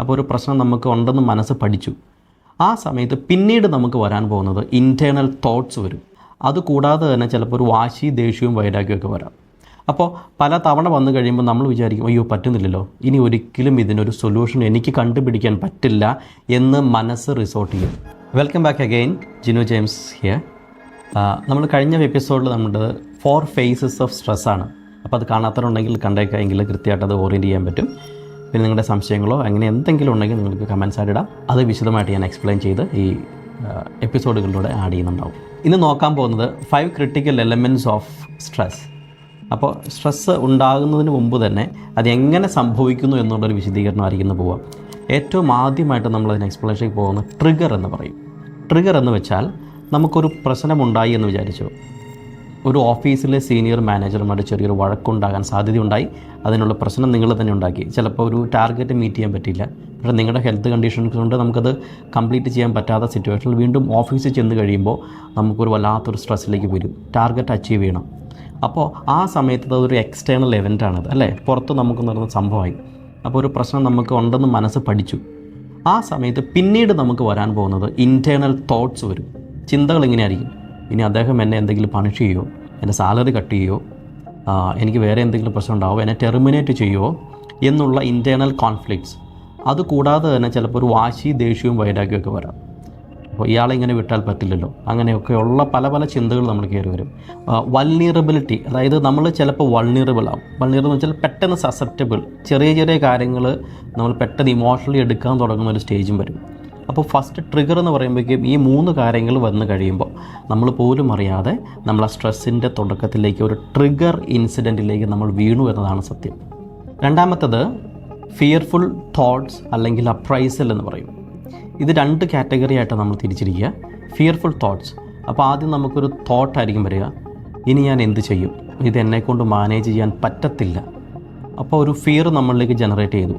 അപ്പോൾ ഒരു പ്രശ്നം നമുക്ക് ഉണ്ടെന്ന് മനസ്സ് പഠിച്ചു. ആ സമയത്ത് പിന്നീട് നമുക്ക് വരാൻ പോകുന്നത് ഇന്റേർണൽ തോട്ട്സ് വരും. അതുകൂടാതെ തന്നെ ചിലപ്പോൾ ഒരു വാശി ദേഷ്യവും വൈരാഗ്യമൊക്കെ വരാം. അപ്പോൾ പല തവണ വന്നു കഴിയുമ്പോൾ നമ്മൾ വിചാരിക്കും അയ്യോ പറ്റുന്നില്ലല്ലോ. ഇനി ഒരിക്കലും ഇതിനൊരു സൊല്യൂഷൻ എനിക്ക് കണ്ടുപിടിക്കാൻ പറ്റില്ല എന്ന് മനസ്സ് റിസോർട്ട് ചെയ്യും. Welcome back again Jinu James here നമ്മൾ കഴിഞ്ഞ എപ്പിസോഡിൽ നമ്മുടെ ഫോർ ഫേസസ് ഓഫ് സ്ട്രെസ്സാണ് അപ്പോൾ അത് കാണാത്തവരുണ്ടെങ്കിൽ കണ്ടേക്കാമെങ്കിൽ കൃത്യമായിട്ട് അത് ഓറിയന്റ് ചെയ്യാൻ പറ്റും. പിന്നെ നിങ്ങളുടെ സംശയങ്ങളോ അങ്ങനെ എന്തെങ്കിലും ഉണ്ടെങ്കിൽ നിങ്ങൾക്ക് കമൻസ് ആയിട്ട് ഇടാം. അത് വിശദമായിട്ട് ഞാൻ എക്സ്പ്ലെയിൻ ചെയ്ത് ഈ എപ്പിസോഡുകളിലൂടെ ആഡ് ചെയ്യുന്നുണ്ടാവും. ഇന്ന് നോക്കാൻ പോകുന്നത് five critical elements of stress അപ്പോൾ സ്ട്രെസ്സ് ഉണ്ടാകുന്നതിന് മുമ്പ് തന്നെ അത് എങ്ങനെ സംഭവിക്കുന്നു എന്നുള്ളൊരു വിശദീകരണമായിരിക്കും ഇന്ന് പോവുക. ഏറ്റവും ആദ്യമായിട്ട് നമ്മൾ അതിന് എക്സ്പ്ലനേഷനിൽ പോകുന്ന ട്രിഗർ എന്ന് പറയും. ട്രിഗർ എന്ന് വെച്ചാൽ നമുക്കൊരു പ്രശ്നമുണ്ടായി എന്ന് വിചാരിച്ചു. ഒരു ഓഫീസിലെ സീനിയർ മാനേജർമാരുടെ ചെറിയൊരു വഴക്കുണ്ടാകാൻ സാധ്യതയുണ്ടായി. അതിനുള്ള പ്രശ്നം നിങ്ങൾ തന്നെ ഉണ്ടാക്കി. ചിലപ്പോൾ ഒരു ടാർഗറ്റ് മീറ്റ് ചെയ്യാൻ പറ്റില്ല പക്ഷേ നിങ്ങളുടെ ഹെൽത്ത് കണ്ടീഷൻസ് കൊണ്ട് നമുക്കത് കംപ്ലീറ്റ് ചെയ്യാൻ പറ്റാത്ത സിറ്റുവേഷനിൽ വീണ്ടും ഓഫീസിൽ ചെന്ന് കഴിയുമ്പോൾ നമുക്കൊരു വല്ലാത്തൊരു സ്ട്രെസ്സിലേക്ക് വരും. ടാർഗറ്റ് അച്ചീവ് ചെയ്യണം. അപ്പോൾ ആ സമയത്ത് അതൊരു എക്സ്റ്റേണൽ ഇവന്റാണത് അല്ലേ? പുറത്ത് നമുക്ക് നടന്ന സംഭവമായി. അപ്പോൾ ഒരു പ്രശ്നം നമുക്ക് ഉണ്ടെന്ന് മനസ്സ് പഠിച്ചു. ആ സമയത്ത് പിന്നീട് നമുക്ക് വരാൻ പോകുന്നത് ഇന്റേർണൽ തോട്ട്സ് വരും. ചിന്തകൾ ഇങ്ങനെയായിരിക്കും ഇനി അദ്ദേഹം എന്നെ എന്തെങ്കിലും പണിഷ് ചെയ്യുമോ എന്റെ സാലറി കട്ട് ചെയ്യുമോ എനിക്ക് വേറെ എന്തെങ്കിലും പ്രശ്നം ഉണ്ടാവുമോ എന്നെ ടെർമിനേറ്റ് ചെയ്യുമോ എന്നുള്ള ഇന്റേർണൽ കോൺഫ്ലിക്ട്സ് അതുകൂടാതെ തന്നെ ചിലപ്പോൾ ഒരു വാശി ദേഷ്യവും വൈരാഗ്യമൊക്കെ വരാം. അപ്പോൾ ഇയാളെ ഇങ്ങനെ വിട്ടാൽ പറ്റില്ലല്ലോ. അങ്ങനെയൊക്കെയുള്ള പല പല ചിന്തകൾ നമ്മൾ കയറി വരും. വൾണിറബിലിറ്റി അതായത് നമ്മൾ ചിലപ്പോൾ വൾണിറബിൾ ആവും. വൾണിറബിൾ എന്ന് വെച്ചാൽ പെട്ടെന്ന് സസെപ്റ്റബിൾ ചെറിയ ചെറിയ കാര്യങ്ങൾ നമ്മൾ പെട്ടെന്ന് ഇമോഷണലി എടുക്കാൻ തുടങ്ങുന്ന ഒരു സ്റ്റേജും വരും. അപ്പോൾ ഫസ്റ്റ് ട്രിഗർ എന്ന് പറയുമ്പോഴേക്കും ഈ മൂന്ന് കാര്യങ്ങൾ വന്നു കഴിയുമ്പോൾ നമ്മൾ പോലും അറിയാതെ നമ്മൾ ആ സ്ട്രെസ്സിന്റെ തുടക്കത്തിലേക്ക് ഒരു ട്രിഗർ ഇൻസിഡന്റിലേക്ക് നമ്മൾ വീണു എന്നതാണ് സത്യം. രണ്ടാമത്തത് ഫിയർഫുൾ തോട്ട്സ് അല്ലെങ്കിൽ അപ്രൈസൽ എന്ന് പറയും. ഇത് രണ്ട് കാറ്റഗറി ആയിട്ടാണ് നമ്മൾ തിരിച്ചിരിക്കുക. ഫിയർഫുൾ തോട്ട്സ് അപ്പോൾ ആദ്യം നമുക്കൊരു തോട്ടായിരിക്കും വരിക. ഇനി ഞാൻ എന്ത് ചെയ്യും? ഇത് എന്നെക്കൊണ്ട് മാനേജ് ചെയ്യാൻ പറ്റത്തില്ല. അപ്പോൾ ഒരു ഫിയർ നമ്മളിലേക്ക് ജനറേറ്റ് ചെയ്തു.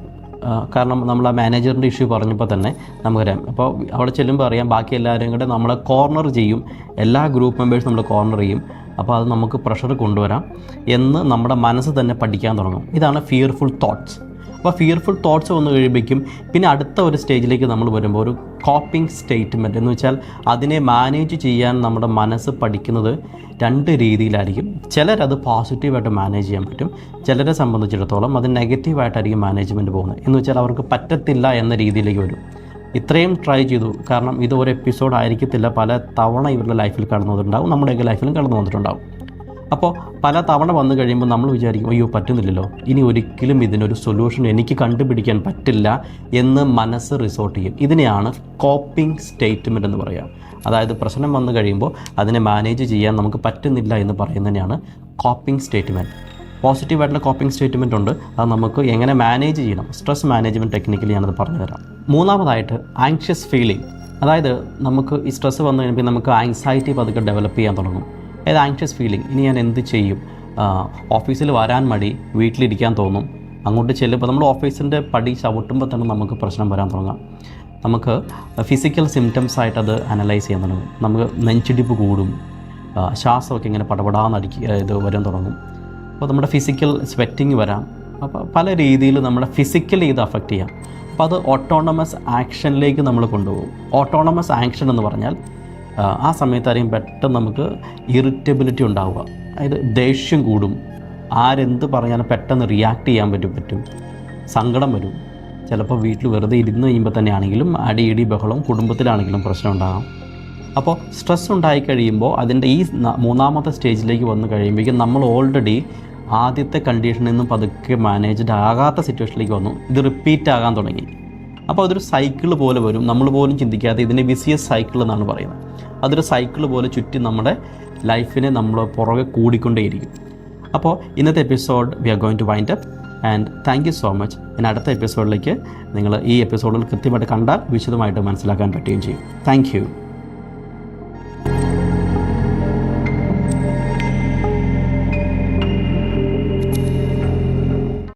കാരണം നമ്മൾ ആ മാനേജറിന്റെ ഇഷ്യൂ പറഞ്ഞപ്പോൾ തന്നെ നമുക്കറിയാം. അപ്പോൾ അവിടെ ചെല്ലുമ്പോൾ അറിയാം ബാക്കി എല്ലാവരും കൂടെ നമ്മളെ കോർണർ ചെയ്യും. എല്ലാ ഗ്രൂപ്പ് മെമ്പേഴ്സ് നമ്മൾ കോർണർ ചെയ്യും. അപ്പോൾ അത് നമുക്ക് പ്രഷർ കൊണ്ടുവരാം എന്ന് നമ്മുടെ മനസ്സ് തന്നെ പഠിക്കാൻ തുടങ്ങും. ഇതാണ് ഫിയർഫുൾ തോട്ട്സ് അപ്പോൾ ഫിയർഫുൾ തോട്ട്സ് വന്നു കഴിയുമ്പോഴേക്കും പിന്നെ അടുത്ത ഒരു സ്റ്റേജിലേക്ക് നമ്മൾ വരുമ്പോൾ ഒരു കോപ്പിംഗ് സ്റ്റേറ്റ്മെന്റ് എന്ന് വെച്ചാൽ അതിനെ മാനേജ് ചെയ്യാൻ നമ്മുടെ മനസ്സ് പഠിക്കുന്നത് രണ്ട് രീതിയിലായിരിക്കും. ചിലരത് പോസിറ്റീവായിട്ട് മാനേജ് ചെയ്യാൻ പറ്റും. ചിലരെ സംബന്ധിച്ചിടത്തോളം അത് നെഗറ്റീവായിട്ടായിരിക്കും മാനേജ്മെന്റ് പോകുന്നത്. എന്ന് വെച്ചാൽ അവർക്ക് പറ്റത്തില്ല എന്ന രീതിയിലേക്ക് വരും. ഇത്രയും ട്രൈ ചെയ്തു. കാരണം ഇത് ഒരു എപ്പിസോഡ് ആയിരിക്കത്തില്ല. പല തവണ ഇവരുടെ ലൈഫിൽ കടന്നു വന്നിട്ടുണ്ടാവും നമ്മുടെയൊക്കെ ലൈഫിലും കടന്നു വന്നിട്ടുണ്ടാവും അപ്പോൾ പല തവണ വന്നു കഴിയുമ്പോൾ നമ്മൾ വിചാരിക്കും അയ്യോ പറ്റുന്നില്ലല്ലോ. ഇനി ഒരിക്കലും ഇതിനൊരു സൊല്യൂഷൻ എനിക്ക് കണ്ടുപിടിക്കാൻ പറ്റില്ല എന്ന് മനസ്സ് റിസോർട്ട് ചെയ്യും. ഇതിനെയാണ് കോപ്പിംഗ് സ്റ്റേറ്റ്മെന്റ് എന്ന് പറയുക അതായത് പ്രശ്നം വന്നു കഴിയുമ്പോൾ അതിനെ മാനേജ് ചെയ്യാൻ നമുക്ക് പറ്റുന്നില്ല എന്ന് പറയുന്നതിനെയാണ് കോപ്പിംഗ് സ്റ്റേറ്റ്മെന്റ് പോസിറ്റീവായിട്ടുള്ള കോപ്പിംഗ് സ്റ്റേറ്റ്മെന്റ് ഉണ്ട്. അത് നമുക്ക് എങ്ങനെ മാനേജ് ചെയ്യണം? സ്ട്രെസ് മാനേജ്മെന്റ് ടെക്നിക്കലി ഞാനത് പറഞ്ഞു തരാം. മൂന്നാമതായിട്ട് ആങ്ഷ്യസ് ഫീലിംഗ് അതായത് നമുക്ക് ഈ സ്ട്രെസ് വന്നു കഴിയുമ്പോൾ നമുക്ക് ആങ്സൈറ്റി പതുക്കെ ഡെവലപ്പ് ചെയ്യാൻ തുടങ്ങും. അതായത് ആങ്ഷ്യസ് ഫീലിംഗ് ഇനി ഞാൻ എന്ത് ചെയ്യും? ഓഫീസിൽ വരാൻ മടി വീട്ടിലിരിക്കാൻ തോന്നും. അങ്ങോട്ട് ചെല്ലുമ്പോൾ നമ്മൾ ഓഫീസിന്റെ പടി ചവിട്ടുമ്പോൾ തന്നെ നമുക്ക് പ്രശ്നം വരാൻ തുടങ്ങാം. നമുക്ക് ഫിസിക്കൽ സിംറ്റംസ് ആയിട്ട് അത് അനലൈസ് ചെയ്യാൻ തുടങ്ങും. നമുക്ക് നെഞ്ചിടിപ്പ് കൂടും. ശ്വാസമൊക്കെ ഇങ്ങനെ പടപടാന്നടിക്കുക ഇത് വരാൻ തുടങ്ങും. അപ്പോൾ നമ്മുടെ ഫിസിക്കൽ സ്വെറ്റിങ് വരാം. അപ്പോൾ പല രീതിയിൽ നമ്മുടെ ഫിസിക്കലി ഇത് അഫക്റ്റ് ചെയ്യാം. അപ്പോൾ അത് ഓട്ടോണമസ് ആക്ഷനിലേക്ക് നമ്മൾ കൊണ്ടുപോകും. ഓട്ടോണമസ് ആക്ഷൻ എന്ന് പറഞ്ഞാൽ ആ, സമയത്തായിരിക്കും പെട്ടെന്ന് നമുക്ക് ഇറിറ്റബിലിറ്റി ഉണ്ടാവുക. അതായത് ദേഷ്യം കൂടും. ആരെന്ത് പറഞ്ഞാലും പെട്ടെന്ന് റിയാക്ട് ചെയ്യാൻ പറ്റും പറ്റും. സങ്കടം വരും. ചിലപ്പോൾ വീട്ടിൽ വെറുതെ ഇരുന്ന് കഴിയുമ്പോൾ തന്നെ ആണെങ്കിലും അടി ഇടി ബഹളം കുടുംബത്തിലാണെങ്കിലും പ്രശ്നം ഉണ്ടാകാം. അപ്പോൾ സ്ട്രെസ് ഉണ്ടായി കഴിയുമ്പോൾ അതിന്റെ ഈ മൂന്നാമത്തെ സ്റ്റേജിലേക്ക് വന്നു കഴിയുമ്പോഴേക്കും നമ്മൾ ഓൾറെഡി ആദ്യത്തെ കണ്ടീഷനിൽ നിന്നും പതുക്കെ മാനേജ്ഡ് ആകാത്ത സിറ്റുവേഷനിലേക്ക് വന്നു. ഇത് റിപ്പീറ്റ് ആകാൻ തുടങ്ങി. അപ്പോൾ അതൊരു സൈക്കിൾ പോലെ വരും. നമ്മൾ പോലും ചിന്തിക്കാതെ ഇതിനെ ബിസിയസ് സൈക്കിൾ എന്നാണ് പറയുന്നത്. അതൊരു സൈക്കിൾ പോലെ ചുറ്റി നമ്മുടെ ലൈഫിനെ നമ്മൾ പുറകെ കൂടിക്കൊണ്ടേയിരിക്കും. അപ്പോൾ ഇന്നത്തെ episode we are going to wind up and thank you so much ഞാൻ അടുത്ത എപ്പിസോഡിലേക്ക് നിങ്ങൾ ഈ എപ്പിസോഡിൽ കൃത്യമായിട്ട് കണ്ടാൽ വിശദമായിട്ട് മനസ്സിലാക്കാൻ പറ്റുകയും ചെയ്യും. താങ്ക്